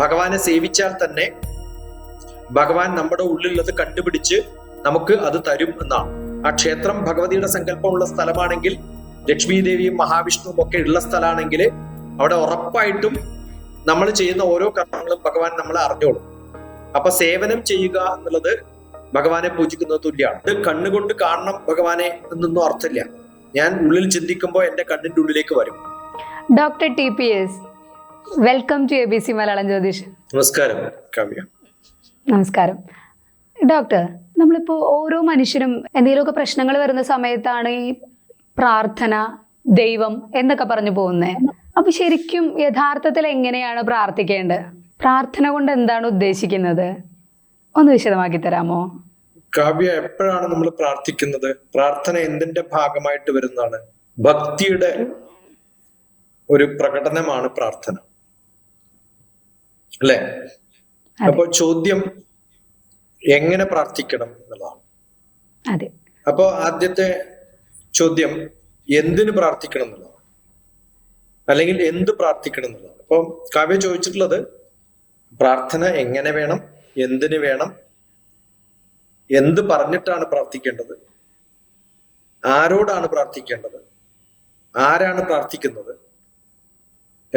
ഭഗവാനെ സേവിച്ചാൽ തന്നെ ഭഗവാൻ നമ്മുടെ ഉള്ളിലുള്ളത് കണ്ടുപിടിച്ച് നമുക്ക് അത് തരും എന്നാണ്. ആ ക്ഷേത്രം ഭഗവതിയുടെ സങ്കല്പമുള്ള സ്ഥലമാണെങ്കിൽ ലക്ഷ്മി ദേവിയും മഹാവിഷ്ണുവും ഒക്കെ ഉള്ള സ്ഥലമാണെങ്കിൽ അവിടെ ഉറപ്പായിട്ടും നമ്മൾ ചെയ്യുന്ന ഓരോ കർമ്മങ്ങളും ഭഗവാൻ നമ്മളെ അറിഞ്ഞോളും. അപ്പൊ സേവനം ചെയ്യുക എന്നുള്ളത് ഭഗവാനെ പൂജിക്കുന്നത് തുല്യമാണ് ഇത് കണ്ണുകൊണ്ട് കാണണം ഭഗവാനെ എന്നൊന്നും അർത്ഥമില്ല. ഞാൻ ഉള്ളിൽ ചിന്തിക്കുമ്പോൾ എന്റെ കണ്ണിന്റെ ഉള്ളിലേക്ക് വരും. Doctor T P S. Welcome to A B C Malayalam Jyothish നമസ്കാരം. കാവ്യ. നമസ്കാരം. ഡോക്ടർ നമ്മളിപ്പോ ഓരോ മനുഷ്യനും എന്തെങ്കിലുമൊക്കെ പ്രശ്നങ്ങൾ വരുന്ന സമയത്താണ് ഈ പ്രാർത്ഥന ദൈവം എന്നൊക്കെ പറഞ്ഞു പോകുന്നത് അപ്പൊ ശരിക്കും യഥാർത്ഥത്തിൽ എങ്ങനെയാണ് പ്രാർത്ഥിക്കേണ്ടത്? പ്രാർത്ഥന കൊണ്ട് എന്താണ് ഉദ്ദേശിക്കുന്നത്? ഒന്ന് വിശദമാക്കി തരാമോ? കാവ്യ എപ്പോഴാണ് നമ്മൾ പ്രാർത്ഥിക്കുന്നത്? പ്രാർത്ഥന എന്തിന്റെ ഭാഗമായിട്ട് വരുന്നതാണ്? ഭക്തിയുടെ ഒരു പ്രകടനമാണ് പ്രാർത്ഥന. അല്ലെ? അപ്പോൾ അപ്പൊ ചോദ്യം എങ്ങനെ പ്രാർത്ഥിക്കണം എന്നുള്ളതാണ്. അതെ. അപ്പോ ആദ്യത്തെ ചോദ്യം എന്തിനു പ്രാർത്ഥിക്കണം എന്നുള്ളതാണ്. അല്ലെങ്കിൽ എന്ത് പ്രാർത്ഥിക്കണം എന്നുള്ളതാണ്. അപ്പൊ കാവ്യ ചോദിച്ചിട്ടുള്ളത് പ്രാർത്ഥന എങ്ങനെ വേണം എന്തിനു വേണം എന്ത് പറഞ്ഞിട്ടാണ് പ്രാർത്ഥിക്കേണ്ടത് ആരോടാണ് പ്രാർത്ഥിക്കേണ്ടത് ആരാണ് പ്രാർത്ഥിക്കുന്നത്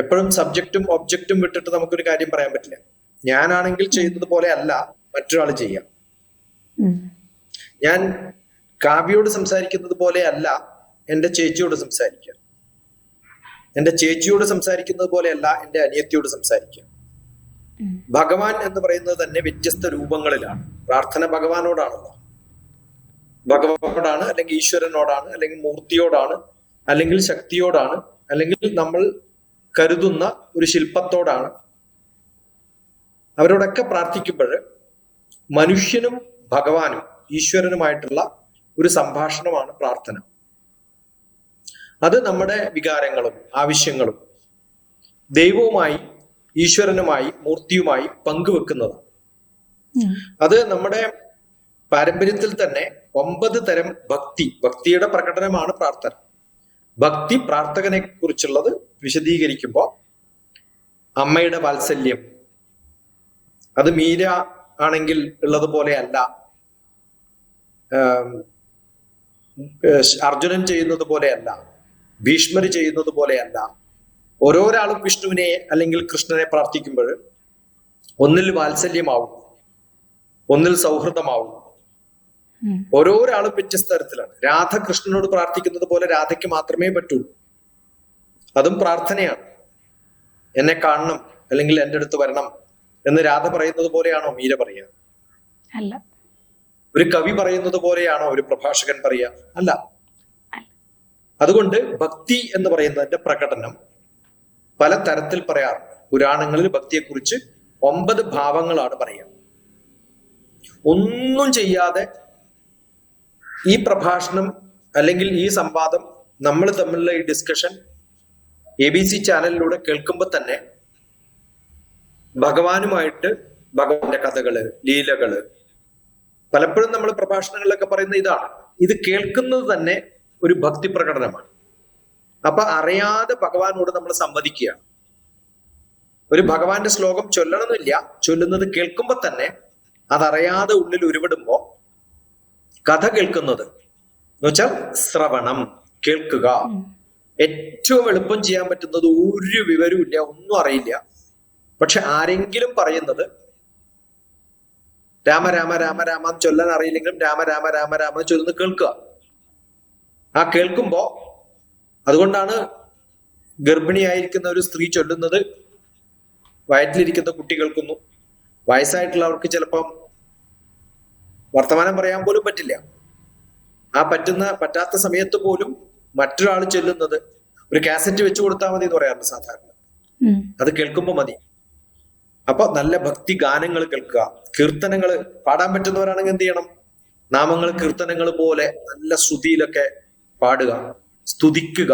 എപ്പോഴും സബ്ജക്റ്റും ഒബ്ജക്റ്റും വിട്ടിട്ട് നമുക്കൊരു കാര്യം പറയാൻ പറ്റില്ല. ഞാനാണെങ്കിൽ ചെയ്യുന്നത് പോലെ അല്ല മറ്റൊരാൾ ചെയ്യാം. ഞാൻ കാവ്യയോട് സംസാരിക്കുന്നത് പോലെ അല്ല എന്റെ ചേച്ചിയോട് സംസാരിക്കുക എന്റെ ചേച്ചിയോട് സംസാരിക്കുന്നത് പോലെയല്ല എന്റെ അനിയത്തിയോട് സംസാരിക്കുക. ഭഗവാൻ എന്ന് പറയുന്നത് തന്നെ വ്യത്യസ്ത രൂപങ്ങളിലാണ്. പ്രാർത്ഥന ഭഗവാനോടാണല്ലോ. ഭഗവാനോടാണ് അല്ലെങ്കിൽ ഈശ്വരനോടാണ് അല്ലെങ്കിൽ മൂർത്തിയോടാണ് അല്ലെങ്കിൽ ശക്തിയോടാണ് അല്ലെങ്കിൽ നമ്മൾ കരുതുന്ന ഒരു ശില്പത്തോടാണ് അവരോടൊക്കെ പ്രാർത്ഥിക്കുമ്പോൾ മനുഷ്യനും ഭഗവാനും ഈശ്വരനുമായിട്ടുള്ള ഒരു സംഭാഷണമാണ് പ്രാർത്ഥന. അത് നമ്മുടെ വികാരങ്ങളും ആവശ്യങ്ങളും ദൈവവുമായി ഈശ്വരനുമായി മൂർത്തിയുമായി പങ്കുവെക്കുന്നതാണ് അത് നമ്മുടെ പാരമ്പര്യത്തിൽ തന്നെ ഒമ്പത് തരം ഭക്തി ഭക്തിയുടെ പ്രകടനമാണ് പ്രാർത്ഥന. ഭക്തി പ്രാർത്ഥകനെ കുറിച്ചുള്ളത് വിശദീകരിക്കുമ്പോൾ അമ്മയുടെ വാത്സല്യം. അത് മീര ആണെങ്കിൽ ഉള്ളതുപോലെ അല്ല. അർജുനൻ ചെയ്യുന്നത് പോലെയല്ല ഭീഷ്മർ ചെയ്യുന്നത് പോലെയല്ല ഓരോരാളും വിഷ്ണുവിനെ അല്ലെങ്കിൽ കൃഷ്ണനെ പ്രാർത്ഥിക്കുമ്പോൾ ഒന്നിൽ വാത്സല്യമാവും ഒന്നിൽ സൗഹൃദമാവും. ഓരോരാളും വ്യത്യസ്ത തരത്തിലാണ്. രാധ കൃഷ്ണനോട് പ്രാർത്ഥിക്കുന്നത് പോലെ രാധയ്ക്ക് മാത്രമേ പറ്റുള്ളൂ അതും പ്രാർത്ഥനയാണ്. എന്നെ കാണണം അല്ലെങ്കിൽ എന്റെ അടുത്ത് വരണം എന്ന് രാധ പറയുന്നത് പോലെയാണോ മീര പറയുക? അല്ല. ഒരു കവി പറയുന്നത് പോലെയാണോ ഒരു പ്രഭാഷകൻ പറയുക? അല്ല. അതുകൊണ്ട് ഭക്തി എന്ന് പറയുന്നതിന്റെ പ്രകടനം പല തരത്തിൽ പറയാറുണ്ട് പുരാണങ്ങളിൽ ഭക്തിയെക്കുറിച്ച് ഒമ്പത് ഭാവങ്ങളാണ് പറയുക. ഒന്നും ചെയ്യാതെ ഈ പ്രഭാഷണം അല്ലെങ്കിൽ ഈ സംവാദം നമ്മൾ തമ്മിലുള്ള ഈ ഡിസ്കഷൻ എ ബി സി ചാനലിലൂടെ കേൾക്കുമ്പോൾ തന്നെ ഭഗവാനുമായിട്ട് ഭഗവാന്റെ കഥകൾ ലീലകൾ പലപ്പോഴും നമ്മൾ പ്രഭാഷണങ്ങളിലൊക്കെ പറയുന്ന ഇതാണ്. ഇത് കേൾക്കുന്നത് തന്നെ ഒരു ഭക്തി പ്രകടനമാണ്. അപ്പൊ അറിയാതെ ഭഗവാനോട് നമ്മൾ സംവദിക്കുകയാണ് ഒരു ഭഗവാന്റെ ശ്ലോകം ചൊല്ലണമെന്നില്ല ചൊല്ലുന്നത് കേൾക്കുമ്പോൾ തന്നെ അതറിയാതെ ഉള്ളിൽ ഉരുവിടുമ്പോ കഥ കേൾക്കുന്നത് എന്നുവെച്ചാൽ ശ്രവണം കേൾക്കുക. ഏറ്റവും എളുപ്പം ചെയ്യാൻ പറ്റുന്നത് ഒരു വിവരവും ഇല്ല ഒന്നും അറിയില്ല. പക്ഷെ ആരെങ്കിലും പറയുന്നത് രാമ രാമ രാമ രാമ എന്ന് ചൊല്ലാൻ അറിയില്ലെങ്കിലും രാമ രാമ രാമ രാമ എന്ന് ചൊല്ലുന്നത് കേൾക്കുക. ആ കേൾക്കുമ്പോ അതുകൊണ്ടാണ് ഗർഭിണിയായിരിക്കുന്ന ഒരു സ്ത്രീ ചൊല്ലുന്നത് വയറ്റിലിരിക്കുന്ന കുട്ടികൾക്കൊന്നും വയസ്സായിട്ടുള്ളവർക്ക് ചിലപ്പം വർത്തമാനം പറയാൻ പോലും പറ്റില്ല. ആ പറ്റുന്ന പറ്റാത്ത സമയത്ത് പോലും മറ്റൊരാൾ ചെല്ലുന്നത് ഒരു കാസറ്റ് വെച്ചു കൊടുത്താൽ മതി എന്ന് പറയാറുണ്ട് സാധാരണ. അത് കേൾക്കുമ്പോൾ മതി. അപ്പൊ നല്ല ഭക്തി ഗാനങ്ങൾ കേൾക്കുക. കീർത്തനങ്ങൾ പാടാൻ പറ്റുന്നവരാണെങ്കിൽ എന്ത് ചെയ്യണം? നാമങ്ങൾ കീർത്തനങ്ങൾ പോലെ നല്ല ശ്രുതിയിലൊക്കെ പാടുക സ്തുതിക്കുക.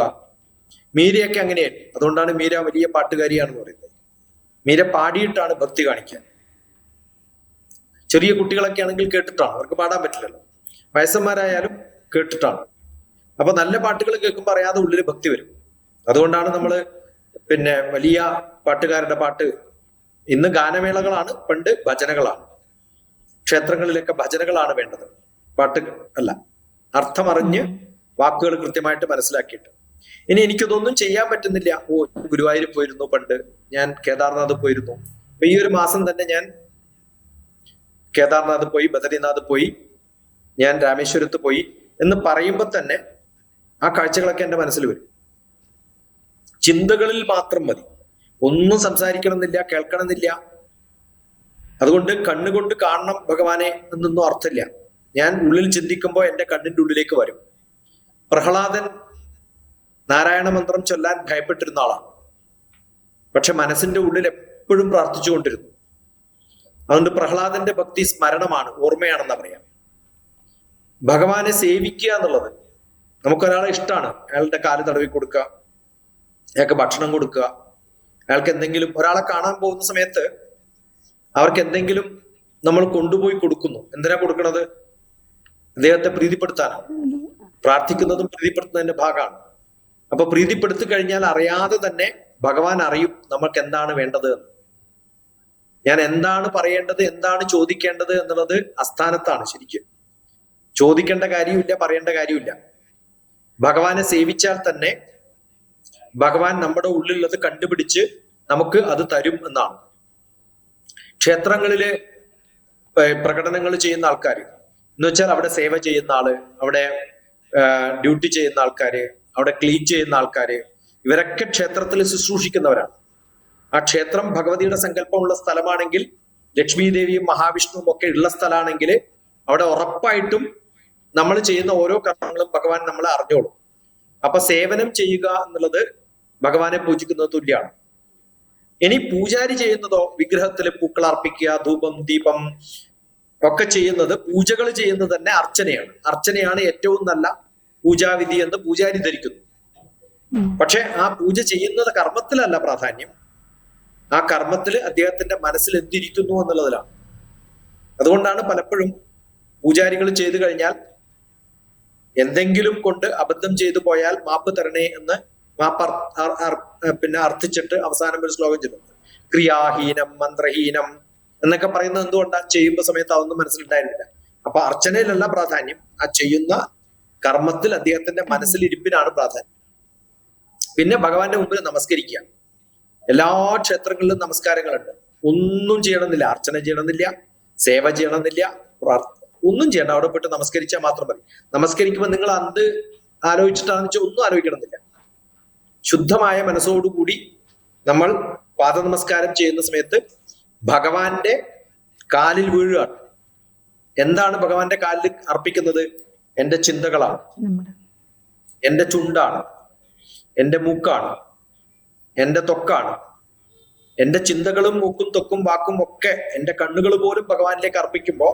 മീരയൊക്കെ അങ്ങനെയായി അതുകൊണ്ടാണ് മീര വലിയ പാട്ടുകാരിയാണെന്ന് പറയുന്നത്. മീര പാടിയിട്ടാണ് ഭക്തി കാണിക്കുക. ചെറിയ കുട്ടികളൊക്കെ ആണെങ്കിൽ കേട്ടിട്ടാണ്. അവർക്ക് പാടാൻ പറ്റില്ലല്ലോ. വയസ്സന്മാരായാലും കേട്ടിട്ടാണ്. അപ്പൊ നല്ല പാട്ടുകൾ കേൾക്കുമ്പോൾ അറിയാതെ ഉള്ളിൽ ഭക്തി വരും. അതുകൊണ്ടാണ് നമ്മൾ പിന്നെ വലിയ പാട്ടുകാരുടെ പാട്ട് ഇന്ന് ഗാനമേളകളാണ് പണ്ട് ഭജനകളാണ്. ക്ഷേത്രങ്ങളിലൊക്കെ ഭജനകളാണ് വേണ്ടത്. പാട്ട് അല്ല അർത്ഥമറിഞ്ഞ് വാക്കുകൾ കൃത്യമായിട്ട് മനസ്സിലാക്കിയിട്ട്. ഇനി എനിക്കിതൊന്നും ചെയ്യാൻ പറ്റുന്നില്ല. ഓ ഗുരുവായൂർ പോയിരുന്നു പണ്ട്. ഞാൻ കേദാർനാഥ് പോയിരുന്നു. അപ്പൊ ഈ ഒരു മാസം തന്നെ ഞാൻ കേദാർനാഥ് പോയി ബദരിനാഥ് പോയി ഞാൻ രാമേശ്വരത്ത് പോയി എന്ന് പറയുമ്പോൾ തന്നെ ആ കാഴ്ചകളൊക്കെ എന്റെ മനസ്സിൽ വരും. ചിന്തകളിൽ മാത്രം മതി. ഒന്നും സംസാരിക്കണമെന്നില്ല കേൾക്കണമെന്നില്ല. അതുകൊണ്ട് കണ്ണുകൊണ്ട് കാണണം ഭഗവാനെ എന്നൊന്നും അർത്ഥമില്ല. ഞാൻ ഉള്ളിൽ ചിന്തിക്കുമ്പോൾ എന്റെ കണ്ണിന്റെ ഉള്ളിലേക്ക് വരും. പ്രഹ്ലാദൻ നാരായണ മന്ത്രം ചൊല്ലാൻ ഭയപ്പെട്ടിരുന്ന ആളാണ്. പക്ഷെ മനസ്സിന്റെ ഉള്ളിൽ എപ്പോഴും പ്രാർത്ഥിച്ചുകൊണ്ടിരുന്നു അതുകൊണ്ട് പ്രഹ്ലാദന്റെ ഭക്തി സ്മരണമാണ് ഓർമ്മയാണെന്ന് പറയാം. ഭഗവാനെ സേവിക്കുക എന്നുള്ളത് നമുക്കൊരാളെ ഇഷ്ടമാണ് അയാളുടെ കാൽ തടവി കൊടുക്കുക. അയാൾക്ക് ഭക്ഷണം കൊടുക്കുക. അയാൾക്ക് എന്തെങ്കിലും ഒരാളെ കാണാൻ പോകുന്ന സമയത്ത് അവർക്ക് എന്തെങ്കിലും നമ്മൾ കൊണ്ടുപോയി കൊടുക്കുന്നു. എന്തിനാ കൊടുക്കണത്? അദ്ദേഹത്തെ പ്രീതിപ്പെടുത്താനാണ്. പ്രാർത്ഥിക്കുന്നതും പ്രീതിപ്പെടുത്തുന്നതിന്റെ ഭാഗമാണ്. അപ്പൊ പ്രീതിപ്പെടുത്തി കഴിഞ്ഞാൽ അറിയാതെ തന്നെ ഭഗവാൻ അറിയും നമ്മൾക്ക് എന്താണ് വേണ്ടത് എന്ന്. ഞാൻ എന്താണ് പറയേണ്ടത് എന്താണ് ചോദിക്കേണ്ടത് എന്നുള്ളത് അസ്ഥാനത്താണ് ശരിക്കും. ചോദിക്കേണ്ട കാര്യമില്ല പറയേണ്ട കാര്യമില്ല. ഭഗവാനെ സേവിച്ചാൽ തന്നെ ഭഗവാൻ നമ്മുടെ ഉള്ളിലുള്ളത് കണ്ടുപിടിച്ച് നമുക്ക് അത് തരും എന്നാണ്. ക്ഷേത്രങ്ങളിലെ പ്രകടനങ്ങൾ ചെയ്യുന്ന ആൾക്കാർ എന്ന് വെച്ചാൽ അവിടെ സേവ ചെയ്യുന്ന ആൾ അവിടെ ഡ്യൂട്ടി ചെയ്യുന്ന ആൾക്കാര് അവിടെ ക്ലീൻ ചെയ്യുന്ന ആൾക്കാര് ഇവരൊക്കെ ക്ഷേത്രത്തിൽ ശുശ്രൂഷിക്കുന്നവരാണ്. ആ ക്ഷേത്രം ഭഗവതിയുടെ സങ്കല്പമുള്ള സ്ഥലമാണെങ്കിൽ ലക്ഷ്മി ദേവിയും മഹാവിഷ്ണുവും ഒക്കെ ഉള്ള സ്ഥലമാണെങ്കിൽ അവിടെ ഉറപ്പായിട്ടും നമ്മൾ ചെയ്യുന്ന ഓരോ കർമ്മങ്ങളും ഭഗവാൻ നമ്മളെ അറിഞ്ഞോളും. അപ്പൊ സേവനം ചെയ്യുക എന്നുള്ളത് ഭഗവാനെ പൂജിക്കുന്നത് തുല്യമാണ് ഇനി പൂജാരി ചെയ്യുന്നതോ വിഗ്രഹത്തിൽ പൂക്കൾ അർപ്പിക്കുക ധൂപം ദീപം ഒക്കെ ചെയ്യുന്നത് പൂജകൾ ചെയ്യുന്നത് തന്നെ അർച്ചനയാണ്. അർച്ചനയാണ് ഏറ്റവും നല്ല പൂജാവിധി എന്ന് പൂജാരി ധരിക്കുന്നു. പക്ഷെ ആ പൂജ ചെയ്യുന്നത് കർമ്മത്തിലല്ല പ്രാധാന്യം. ആ കർമ്മത്തിൽ അദ്ദേഹത്തിന്റെ മനസ്സിൽ എന്തിരിക്കുന്നു എന്നുള്ളതിലാണ്. അതുകൊണ്ടാണ് പലപ്പോഴും പൂജാരികൾ ചെയ്തു കഴിഞ്ഞാൽ എന്തെങ്കിലും കൊണ്ട് അബദ്ധം ചെയ്തു പോയാൽ മാപ്പ് തരണേ എന്ന് മാപ്പ് പിന്നെ അർത്ഥിച്ചിട്ട് അവസാനം ഒരു ശ്ലോകം ചെല്ലുന്നത് ക്രിയാഹീനം മന്ത്രഹീനം എന്നൊക്കെ പറയുന്നത് എന്തുകൊണ്ടാണ് ചെയ്യുമ്പോൾ സമയത്ത് അതൊന്നും മനസ്സിലുണ്ടായിരുന്നില്ല. അപ്പൊ അർച്ചനയിലല്ല പ്രാധാന്യം. ആ ചെയ്യുന്ന കർമ്മത്തിൽ അദ്ദേഹത്തിന്റെ മനസ്സിലിരിപ്പിനാണ് പ്രാധാന്യം. പിന്നെ ഭഗവാന്റെ മുമ്പിൽ നമസ്കരിക്കുക. എല്ലാ ക്ഷേത്രങ്ങളിലും നമസ്കാരങ്ങളുണ്ട്. ഒന്നും ചെയ്യണമെന്നില്ല. അർച്ചന ചെയ്യണമെന്നില്ല. സേവ ചെയ്യണമെന്നില്ല. ഒന്നും ചെയ്യണ്ട. അവിടെ പോയിട്ട് നമസ്കരിച്ചാൽ മാത്രം മതി. നമസ്കരിക്കുമ്പോൾ നിങ്ങൾ അന്ത് ആലോചിച്ചിട്ടാണെന്ന് വെച്ചാൽ ഒന്നും ആലോചിക്കണമെന്നില്ല. ശുദ്ധമായ മനസ്സോടുകൂടി നമ്മൾ പാദ നമസ്കാരം ചെയ്യുന്ന സമയത്ത് ഭഗവാന്റെ കാലിൽ വീഴുകയാണ്. എന്താണ് ഭഗവാന്റെ കാലിൽ അർപ്പിക്കുന്നത്? എന്റെ ചിന്തകളാണ്. എന്റെ ചുണ്ടാണ്. എന്റെ മൂക്കാണ്. എന്റെ തൊക്കാണ്. എന്റെ ചിന്തകളും മൂക്കും തൊക്കും വാക്കും ഒക്കെ എന്റെ കണ്ണുകൾ പോലും ഭഗവാനിലേക്ക് അർപ്പിക്കുമ്പോൾ